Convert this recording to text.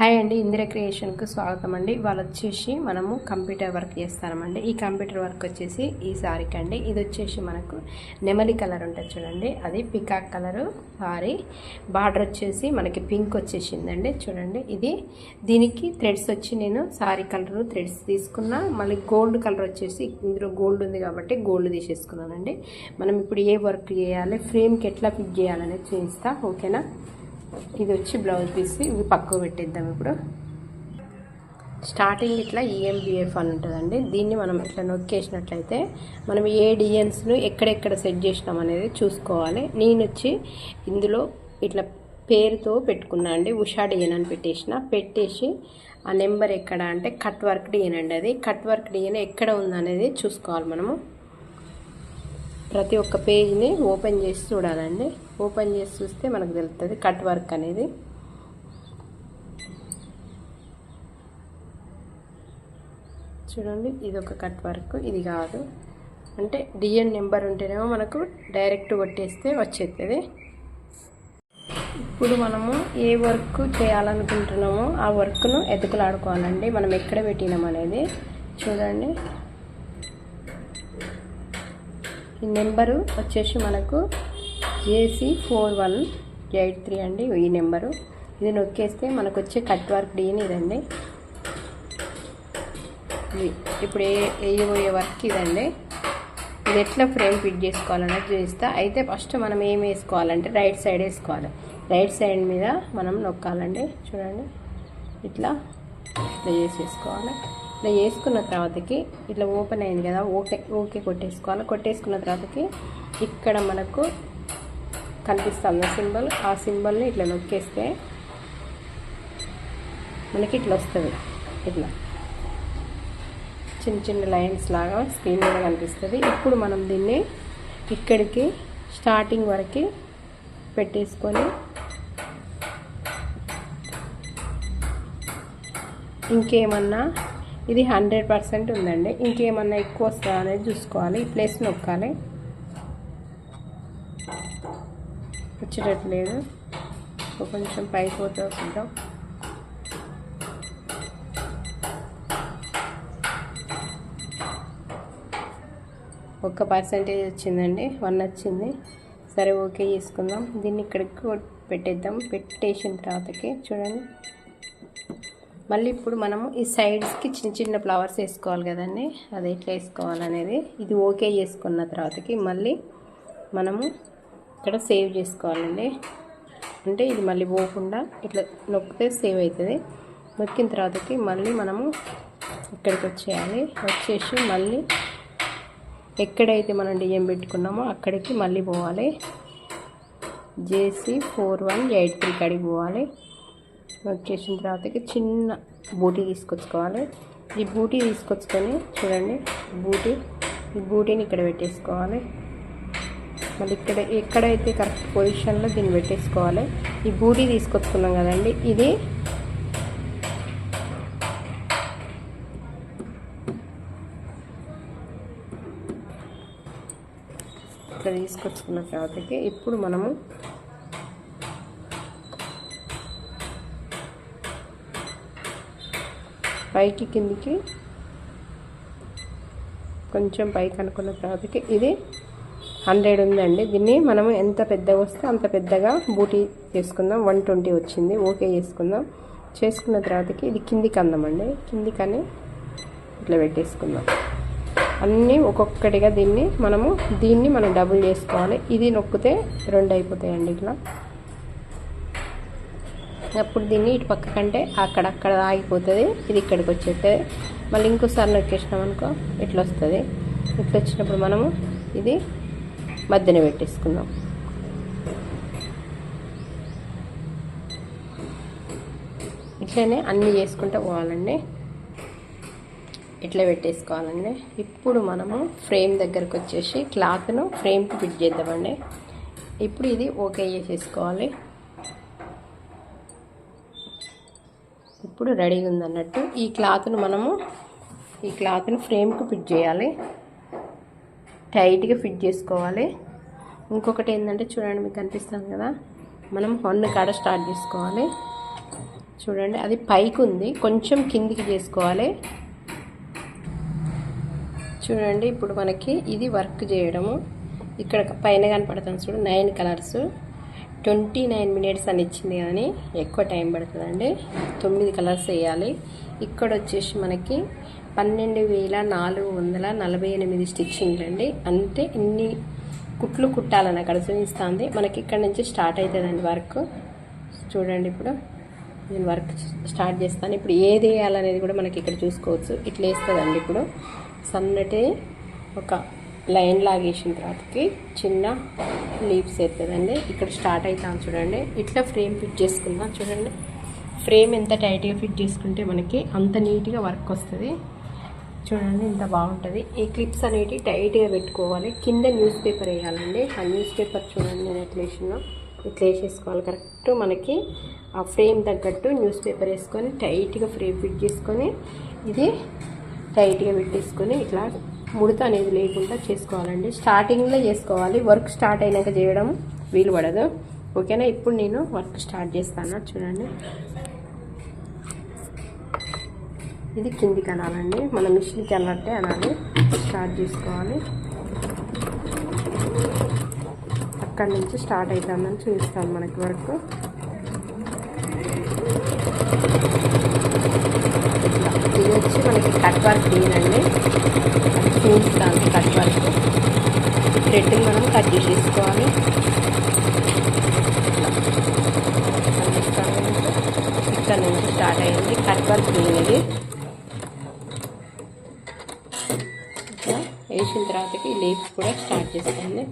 Hi అండి ఇందిర క్రియేషన్కు స్వాగతం అండి. వాళ్ళు వచ్చేసి మనము కంప్యూటర్ వర్క్ చేస్తామండి ఈ కంప్యూటర్ వర్క్ వచ్చేసి ఈ సారీకి అండి. ఇది వచ్చేసి మనకు నెమలి కలర్ ఉంటుంది చూడండి. అది పికాక్ కలరు సారీ. బార్డర్ వచ్చేసి మనకి పింక్ వచ్చేసిందండి. చూడండి ఇది దీనికి థ్రెడ్స్ వచ్చి నేను సారీ కలర్ థ్రెడ్స్ తీసుకున్నా. మళ్ళీ గోల్డ్ కలర్ వచ్చేసి ఇందులో గోల్డ్ ఉంది కాబట్టి గోల్డ్ తీసేసుకున్నానండి. మనం ఇప్పుడు ఏ వర్క్ చేయాలి ఫ్రేమ్కి ఎట్లా పిక్ చేయాలనేది చూపిస్తా ఓకేనా? ఇది వచ్చి బ్లౌజ్ పీస్ ఇవి పక్కకు పెట్టేద్దాం ఇప్పుడు. స్టార్టింగ్ ఇట్లా ఈఎంబిఎఫ్ అని ఉంటుందండి. దీన్ని మనం ఇట్లా నొక్కేసినట్లయితే మనం ఏ డిజైన్స్ను ఎక్కడెక్కడ సెట్ చేసినాం అనేది చూసుకోవాలి. నేను వచ్చి ఇందులో ఇట్లా పేరుతో పెట్టుకున్నా అండి. ఉషా డిజైన్ అని పెట్టేసిన. పెట్టేసి ఆ నెంబర్ ఎక్కడ అంటే కట్ వర్క్ డిజైన్ అండి అది. కట్ వర్క్ డిజైన్ ఎక్కడ ఉందనేది చూసుకోవాలి మనము. ప్రతి ఒక్క పేజ్ని ఓపెన్ చేసి చూడాలండి. ఓపెన్ చేసి చూస్తే మనకు తెలుస్తుంది కట్ వర్క్ అనేది. చూడండి ఇది ఒక కట్ వర్క్ ఇది కాదు. అంటే డిఎన్ నెంబర్ ఉంటేనేమో మనకు డైరెక్ట్ కొట్టేస్తే వచ్చేస్తుంది ఇప్పుడు మనము ఏ వర్క్ చేయాలనుకుంటున్నామో ఆ వర్క్ను ఎతుకులాడుకోవాలండి. మనం ఎక్కడ పెట్టినాం అనేది చూడండి. ఈ నెంబరు వచ్చేసి మనకు AC four one eight three అండి ఈ నెంబరు. ఇది నొక్కేస్తే మనకు వచ్చే కట్ వర్క్ డీని ఇదండి. ఇప్పుడు ఏ వేయబోయే వర్క్ ఇదండి. ఇది ఎట్లా ఫ్రేమ్ ఫిట్ చేసుకోవాలన్నది చూపిస్తా అయితే ఫస్ట్ మనం ఏం వేసుకోవాలంటే రైట్ సైడ్ వేసుకోవాలి. రైట్ సైడ్ మీద మనం నొక్కాలండి. చూడండి. ఇట్లా ఇట్లా చేసేసుకోవాలి. ఇట్లా చేసుకున్న తర్వాతకి ఇట్లా ఓపెన్ అయింది కదా ఓకే ఓకే కొట్టేసుకోవాలి. కొట్టేసుకున్న తర్వాతకి ఇక్కడ మనకు కనిపిస్తుంది సింబల్. ఆ సింబల్ని ఇట్లా నొక్కేస్తే మనకి ఇట్లా వస్తుంది. ఇట్లా చిన్న చిన్న లైన్స్ లాగా స్క్రీన్ మీద కనిపిస్తుంది. ఇప్పుడు మనం దీన్ని ఇక్కడికి స్టార్టింగ్ వరకు పెట్టేసుకొని ఇంకేమన్నా ఇది హండ్రెడ్ పర్సెంట్ ఉందండి. ఇంకేమన్నా ఎక్కువ వస్తుందా అనేది చూసుకోవాలి. ఈ ప్లేస్ నొక్కాలి. వచ్చేటట్లేదు. కొంచెం పైకి ఫోటో చూద్దాం ఒక్క పర్సెంటేజ్ వచ్చిందండి. వన్ వచ్చింది. సరే ఓకే చేసుకుందాం. దీన్ని ఇక్కడికి పెట్టేద్దాం. పెట్టేసిన తర్వాతకి చూడండి. మళ్ళీ ఇప్పుడు మనము ఈ సైడ్స్కి చిన్న చిన్న ఫ్లవర్స్ వేసుకోవాలి కదండి. అది ఎట్లా వేసుకోవాలనేది. ఇది ఓకే చేసుకున్న తర్వాతకి మళ్ళీ మనము ఇక్కడ సేవ్ చేసుకోవాలండి. అంటే ఇది మళ్ళీ పోకుండా ఇట్లా నొక్కితే సేవ్ అవుతుంది. నొక్కిన తర్వాతకి మళ్ళీ మనము ఇక్కడికి వచ్చేయాలి. వచ్చేసి మళ్ళీ ఎక్కడైతే మనం డిఎం పెట్టుకున్నామో అక్కడికి మళ్ళీ పోవాలి. JC four one eight three కాడికి పోవాలి. వర్క్ చేసిన తర్వాతకి చిన్న బూటీ తీసుకొచ్చుకోవాలి. ఈ బూటీ తీసుకొచ్చుకొని చూడండి బూటీ. ఈ బూటీని ఇక్కడ పెట్టేసుకోవాలి. మళ్ళీ ఇక్కడ ఎక్కడైతే కరెక్ట్ పొజిషన్లో దీన్ని పెట్టేసుకోవాలి. ఈ బూటీ తీసుకొచ్చుకున్నాం కదండి ఇది. ఇట్లా తీసుకొచ్చుకున్న తర్వాతకి ఇప్పుడు మనము పైకి కిందికి కొంచెం పైకి అనుకున్న తర్వాతకి ఇది హండ్రెడ్ ఉందండి. దీన్ని మనం ఎంత పెద్దగా వస్తే అంత పెద్దగా బూటీ చేసుకుందాం. వన్ ట్వంటీ వచ్చింది. ఓకే చేసుకుందాం. చేసుకున్న తర్వాతకి ఇది కిందికి అందామండి. కిందికని ఇట్లా పెట్టేసుకుందాం. అన్నీ ఒక్కొక్కటిగా దీన్ని మనము దీన్ని మనం డబుల్ చేసుకోవాలి. ఇది నొక్కితే రెండు అయిపోతాయండి ఇట్లా. అప్పుడు దీన్ని ఇటు పక్క కంటే అక్కడక్కడ ఆగిపోతుంది. ఇది ఇక్కడికి వచ్చేస్తుంది మళ్ళీ ఇంకోసారి నొక్కేసినాం అనుకో ఇట్లా వస్తుంది. ఇట్లా వచ్చినప్పుడు మనము ఇది మధ్యన పెట్టేసుకుందాం. ఇట్లనే అన్నీ చేసుకుంటూ పోవాలండి. ఇట్లా పెట్టేసుకోవాలండి. ఇప్పుడు మనము ఫ్రేమ్ దగ్గరకు వచ్చేసి క్లాత్ను ఫ్రేమ్కి ఫిట్ చేద్దామండి. ఇప్పుడు ఇది ఓకే చేసేసుకోవాలి. ఇప్పుడు రెడీగా ఉందన్నట్టు ఈ క్లాత్ను మనము ఈ క్లాత్ను ఫ్రేమ్కి ఫిట్ చేయాలి. టైట్గా ఫిట్ చేసుకోవాలి. ఇంకొకటి ఏంటంటే చూడండి మీకు కనిపిస్తుంది కదా? మనం హొన్ను కాడ స్టార్ట్ చేసుకోవాలి. చూడండి అది పైకి ఉంది. కొంచెం కిందికి చేసుకోవాలి. చూడండి ఇప్పుడు మనకి ఇది వర్క్ చేయడము. ఇక్కడ పైన కనపడుతుంది చూడు nine colours. Twenty nine minutes అని ఇచ్చింది కానీ ఎక్కువ టైం పడుతుందండి. తొమ్మిది కలర్స్ వేయాలి. ఇక్కడ వచ్చేసి మనకి పన్నెండు వేల నాలుగు వందల నలభై ఎనిమిది స్టిచ్చింగ్ అండి. అంటే ఇన్ని కుట్లు కుట్టాలని అక్కడ చూపిస్తుంది. మనకి ఇక్కడ నుంచి స్టార్ట్ అవుతుందండి వర్క్. చూడండి ఇప్పుడు. నేను వర్క్ స్టార్ట్ చేస్తాను. ఇప్పుడు ఏది వేయాలనేది కూడా మనకి ఇక్కడ చూసుకోవచ్చు. ఇట్లా వేస్తుందండి ఇప్పుడు. సన్నటి ఒక లైన్ లాగేసిన తర్వాతకి చిన్న లీవ్స్ అవుతుందండి ఇక్కడ స్టార్ట్ అవుతాం చూడండి. ఇట్లా ఫ్రేమ్ ఫిట్ చేసుకుందాం చూడండి. ఫ్రేమ్ ఎంత టైట్గా ఫిట్ చేసుకుంటే మనకి అంత నీట్గా వర్క్ వస్తుంది. చూడండి ఇంత బాగుంటుంది. ఈ క్లిప్స్ అనేవి టైట్గా పెట్టుకోవాలి. కింద న్యూస్ పేపర్ వేయాలండి. ఆ న్యూస్ పేపర్ చూడండి నేను ఎట్లా వేసినా. ఇట్లా వేసేసుకోవాలి. కరెక్ట్ మనకి ఆ ఫ్రేమ్ తగ్గట్టు న్యూస్ పేపర్ వేసుకొని టైట్గా ఫ్రేమ్ ఫిట్ చేసుకొని ఇది టైట్గా పెట్టేసుకొని ఇట్లా ముడత అనేది లేకుండా చేసుకోవాలండి. స్టార్టింగ్లో చేసుకోవాలి. వర్క్ స్టార్ట్ అయినాక చేయడం వీలు పడదు. ఓకేనా? ఇప్పుడు నేను వర్క్ స్టార్ట్ చేస్తాను. చూడండి. ఇది కిందికి అనాలండి. మన మిషన్కి అన్నట్టే అనాలి. స్టార్ట్ చేసుకోవాలి. అక్కడి నుంచి స్టార్ట్ అవుతుందని చూపిస్తాను మనకి వర్క్. ఇది వచ్చి మనకి కట్ వర్క్ తీయనండి చూపిస్తాను కట్ వర్క్ థ్రెడ్ మనం కట్ చేసేసుకోవాలి. ఇక్కడ నుంచి స్టార్ట్ అయింది కట్ వర్క్ తీయనిది వేసిన తర్వాతకి లీఫ్ కూడా స్టార్ట్ చేస్తుంది.